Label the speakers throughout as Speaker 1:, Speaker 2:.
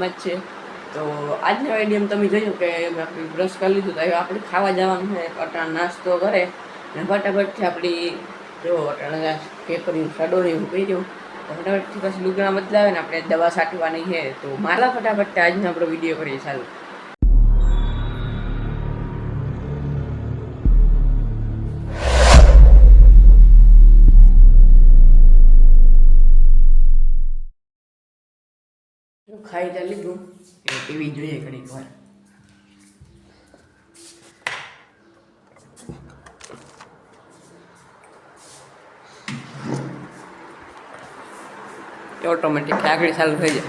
Speaker 1: જ છે. તો આજના આઈડિયમ તમે જોયું કે આપણે બ્રશ કરી લીધું તો આપણે ખાવા જવાનું છે. અટાણ નાસ્તો કરે અને ફટાફટથી આપણી જો અટાણા પેપરી સડો ને એવું દઉં તો ફટાફટથી પછી લુગણા બદલાવે ને આપણે દવા સાટવાની છે. તો મારા ફટાફટ આજનો આપણો વીડિયો કરીએ. ચાલો. ખાઈ ચાલી લીધું. એવી જોઈએ ઘડીક વાર. ઓટોમેટિક આગળ ચાલુ થઈ જાય.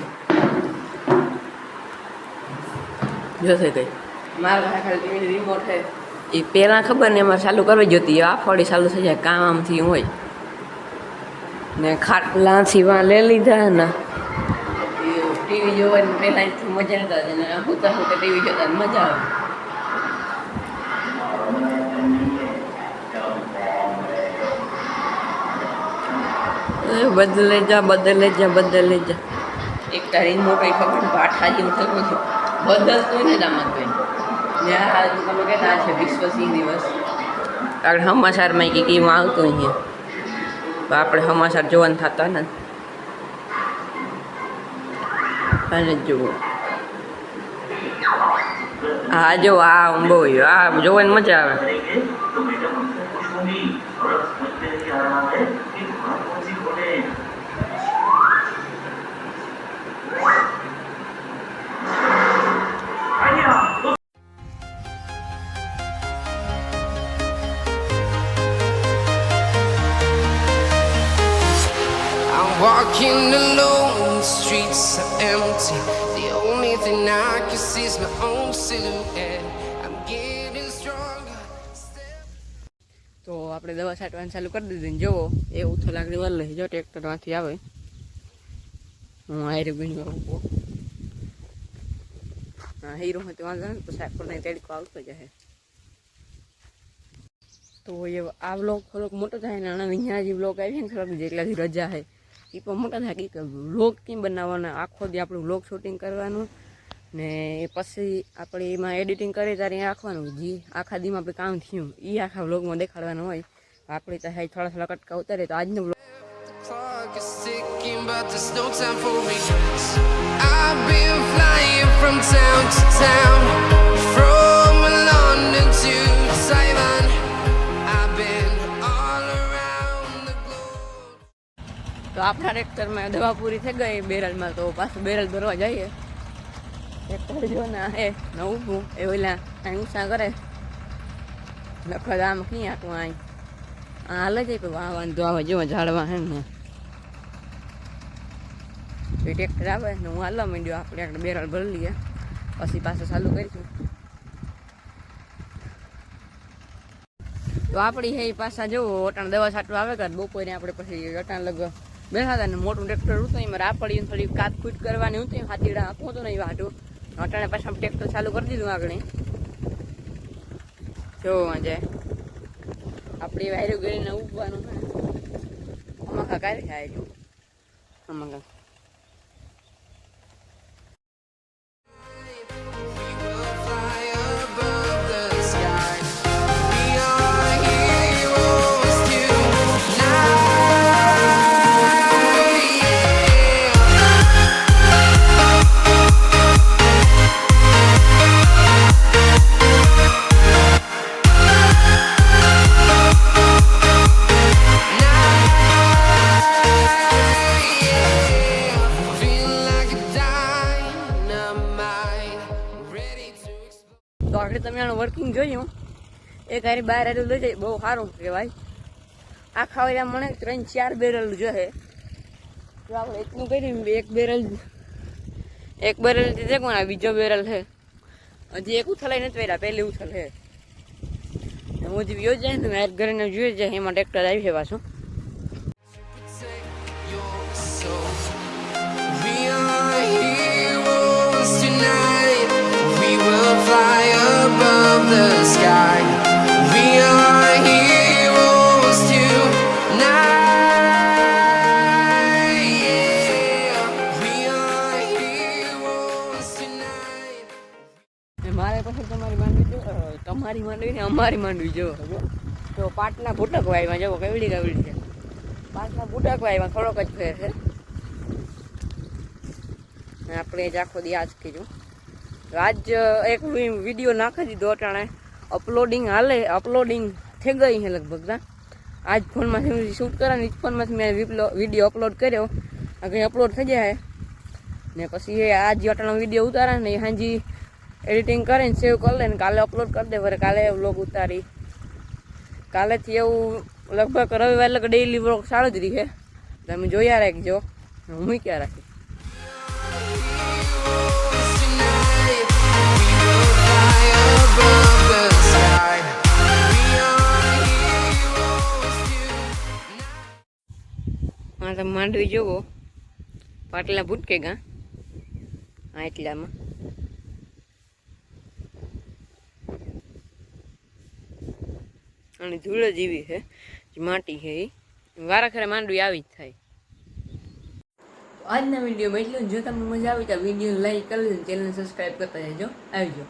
Speaker 1: જોશે થઈ ગઈ. મારા ખાલી રિમોટ છે. એ પહેલાં ખબર ને એમાં ચાલુ કરવી જોતી આ ફળી ચાલુ થઈ જાય કામ આમથી હોય. ને ખાટલાથી વાં લઈ લીધા ને ટીવી જોવાની પહેલાં મજા નતા આવતી ને હોતા હોતા ટીવી જોતા મજા આવે. એ બદલે જા બદલે જા બદલે જા. એક તારી મોટી ખબર પાઠા જેવું થતું છે બદલતું ને કોઈ ને આ તમે કહેતા છે વિશ્વ સિંહ દિવસ. આપણે હમાસારમાં કે કેવું આવતું અહીંયા આપણે હમાસાર જોવાનું થતા ને. અને જુઓ હા જો આ આંબો આ જોવાની મજા આવે.
Speaker 2: Walking alone, the streets are empty. The only thing I can see is my own silhouette. I'm getting stronger.
Speaker 1: તો આપણે દવા છાંટવાનું ચાલુ કરી દીધી ને જુઓ એવું તો લાકડી વાર લઈ જો ટ્રેક્ટરમાંથી આવે હું હારી બની ઊભો હા હીરો હોય તો વાંધો ને સાહેબ પણ તડકો આવતો જશે તો એ આ બ્લોગ થોડોક મોટો થાય ને અહીંયા જે બ્લોગ આવી છે ને થોડોક જેટલાથી રજા છે એ પણ મોટા થાય કે વ્લોગ કેમ બનાવવાના આખો દી આપણું વ્લોગ શૂટિંગ કરવાનું ને પછી આપણે એમાં એડિટિંગ કરી ત્યારે રાખવાનું જે આખા દીમાં આપણે કામ થયું એ આખા વ્લોગમાં દેખાડવાનું હોય આપણે તો હાઈ થોડા થોડા કટકા ઉતારે તો આજનો
Speaker 2: vlog but there's no time for regrets. I've been flying from town to town, from London to Taiwan.
Speaker 1: તો આપણા ટ્રેક્ટરમાં દવા પૂરી થઈ ગઈ, બેરલમાં તો પાછું બેરલ ભરવા જઈએ. ટ્રેક્ટર જો ને, એ નવું એ ઓલા અહીં ઊંચા કરે. લખત આમ ક્યાં આટલું આ હાલે જાય પણ વાહ વાંધો આવે જેવા ઝાડવા હે ને. ટ્રેક્ટર આવે ને હું હાલવા માંડ્યો, આપણે આપણે બેરલ ભરી લઈએ. પછી પાછું ચાલુ કરીશું. તો આપણી હે પાછા જવું ઓટાણ દવા છાંટવા આવે કે બપોરે આપણે પછી ઓટાણ લગ બેઠા હતા ને મોટું ટ્રેક્ટર હતું એમાં રાપડી થોડી કાપ કૂટ કરવાની હતી હાથીડા આપવું હતું ને એ વાટું. અટાણે પાછા ટ્રેક્ટર ચાલુ કરી દીધું આગળ જો આજે. આપણી વાયરું ગઈને ઉભવાનું આમાં કાંઈ થાય આમાં કા જોયું. એક હારી બાર હારું લઈ જાય, બહુ સારું કહેવાય. આખા વાળા મને ત્રણ, ચાર બેરલ જોશે તો આપણે એટલું કર્યું એક બેરલ એક બેરલ દીધે આ બીજો બેરલ છે હજી એક ઉથલાઈ નથી પહેલાં પહેલી ઉથલ છે હું. જે યોજાય જાય ને મારે ઘરે જોઈ જાય, એમાં ટ્રેક્ટર આવી છે પાછું. મારે પછી તમારી માંડવી જો તમારી માંડવી અમારી માંડવી જો. તો પાટના ભૂટક વાયમાં જવો કેવડી કેવડી છે. પાટના ભૂટક વાયમાં થોડોક જ ફેર છે. આપણે જ આખો દી આજ કીધું આજ એક વીડિયો નાખી દીધો અટાણે. અપલોડિંગ હાલે અપલોડિંગ થઈ ગઈ છે લગભગ ના આજ ફોનમાંથી શૂટ કરાને જ ફોનમાંથી મેં વીડિયો અપલોડ કર્યો. કંઈ અપલોડ થઈ જાય ને પછી એ આજ અટાણો વીડિયો ઉતારે ને હાજી એડિટિંગ કરીને સેવ કરી લે ને કાલે અપલોડ કરી દે, વરે કાલે વ્લોગ ઉતારી. કાલેથી એવું લગભગ રવિવાર લગભગ ડેઈલી વ્લોગ સારો જ રહી છે. તમે જોયા રાખજો. હું ક્યાં રાખી તમે માંડવી જોવો, પાટલા ભૂટકે ગા હા, એટલામાં. અને ધૂળ જેવી છે માટી છે એ. વારા ખરે માંડવી આવી જ થાય. આજના વિડીયોમાં એટલું જો. તમને મજા આવી તો વીડિયો લાઈક કરી દેજો ચેનલ સબસ્ક્રાઈબ કરતા જજો આવજો.